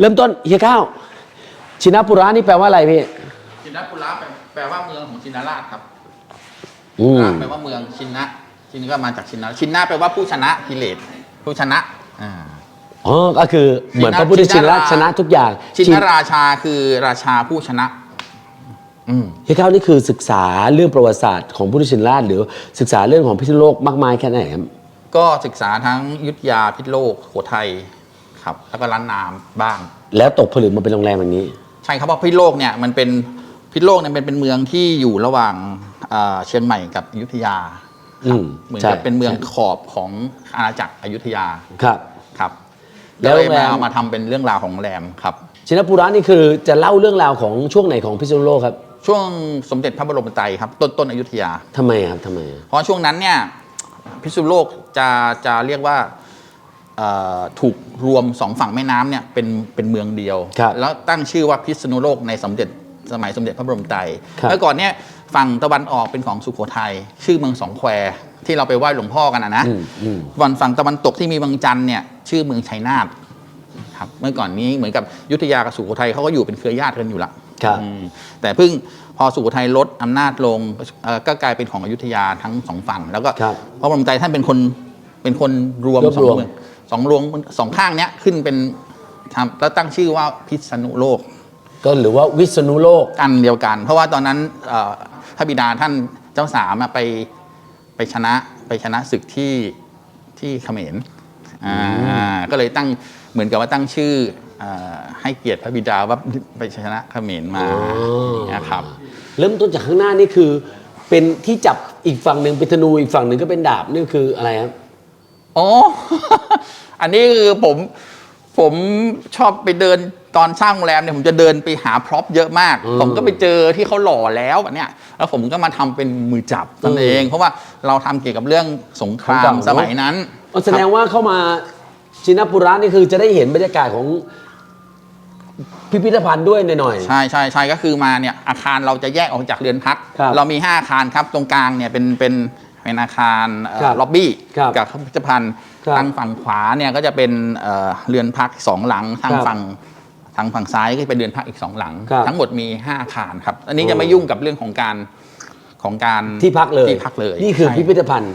เริ่มต้นเฮียก้าวชินปุระนี่แปลว่าอะไรพี่ชินปุระแปลแปลว่าเมืองของชินราชครับอืมแปลว่าเมืองชินนะชินก็มาจากชินนะชินนะแปลว่าผู้ชนะกิเลสผู้ชนะอ่าอ๋อก็คือเหมือนพระพุทธชินราชชนะทุกอย่าง ชินราชาคือราชาผู้ชนะอืมเฮียก้าวนี่คือศึกษาเรื่องประวัติศาสตร์ของพุทธชินราชหรือศึกษาเรื่องของพิษณุโลกมากมายแค่ไหนครับก็ศึกษาทั้งยุทธยาพิษโลกโขทัย ครับ แล้วก็ล้านนามบ้าง แล้วตกผลึกมาเป็นโรงแรมอย่างนี้ ใช่ครับเพราะพิษโลกเนี่ยมันเป็นพิษโลกเนี่ยเป็นเป็นเมืองที่อยู่ระหว่างเอ่อเชียงใหม่กับอยุธยาอืมเหมือนใช่กับเป็นเมืองใช่ขอบของอาณาจักรอยุธยาครับ ครับแล้แล้ววโรงแรมามเอามาทำเป็นเรื่องราวของโรงแรมครับ ชินปุระนี่คือจะเล่าเรื่องราวของช่วงไหนของพิษณุโลกครับช่วงสมเด็จพระบรมไตรครับ ต้นต้นอยุธยา ทำไมครับทำไมอะเพราะช่วงนั้นเนี่ยพิษณุโลกจะจะเรียกว่าเอ่อ ถูกรวมสองฝั่งแม่น้ำเนี่ยเป็นเป็นเมืองเดียว ครับแล้วตั้งชื่อว่าพิษณุโลกในสมเด็จสมัยสมเด็จพระบรมไตรครับแล้วก่อนเนี่ยฝั่งตะวันออกเป็นของสุโขทัยชื่อเมืองสองแควที่เราไปไหว้หลวงพ่อกันนะนะอืมอืมวันฝั่งตะวันตกที่มีบางจันทร์เนี่ยชื่อเมืองชัยนาทครับเมื่อก่อนนี้เหมือนกับอยุธยากับสุโขทัยเขาก็อยู่เป็นเครือญาติกันอยู่ละ ครับ อืมแต่เพิ่งพอสุโขทัยลดอำนาจลงเอ่อก็กลายเป็นของอยุธยาทั้งสองฝั่ง แล้วก็ครับพระบรมไตรท่านเป็นคนเป็นคนรวมรวบสองรวมเมือง สองรวงสองข้างเนี้ยขึ้นเป็นทำแล้วตั้งชื่อว่าพิษณุโลก ก็หรือว่าวิษณุโลกกันเดียวกัน เพราะว่าตอนนั้นเอ่อพระบิดาท่านเจ้าสามอะไปไปชนะไปชนะศึกที่ที่เขมรอ่าก็เลยตั้งเหมือนกับว่าตั้งชื่อเอ่อให้เกียรติพระบิดาว่าไปชนะเขมรมาอ๋อนะครับ เริ่มต้นจากข้างหน้านี่คือ เป็นที่จับอีกฝั่งหนึ่งเป็นธนูอีกฝั่งหนึ่งก็เป็นดาบนี่คืออะไรครับ อ๋ออันนี้คือผมผมชอบไปเดินตอนสร้างโรงแรมเนี่ยผมจะเดินไปหาพร็อพเยอะมากอืมผมก็ไปเจอที่เขาหล่อแล้วแบบเนี้ยแล้วผมก็มาทำเป็นมือจับนั่นอืมเอง เพราะว่าเราทำเกี่ยวกับเรื่องสงคราสงครามมสมัยนั้นอ๋อแสดงว่าเข้ามาชินปุระนี่คือจะได้เห็นบรรยากาศของพิพิธภัณฑ์ด้วยหน่อยใช่ใช่ใช่ก็คือมาเนี่ยอาคารเราจะแยกออกจากเรือนพักครับเรามี 5 อาคารครับตรงกลางเนี่ยเป็นเป็น เป็นอาคารเอ่อครับล็อบบี้ครับกับพิพิธภัณฑ์ครับทางฝั่งขวาเนี่ยก็จะเป็นเอ่อเรือนพักสองหลังทางครับฝั่งทางฝั่งซ้ายก็จะเป็นเรือนพักอีกสองหลัง ครับทั้งหมดมี5อาคารครับ อันนี้โอ้ จะไม่ยุ่งกับเรื่องของการของการๆที่พักเลยที่พักเลยนี่คือใช่พิพิธภัณฑ์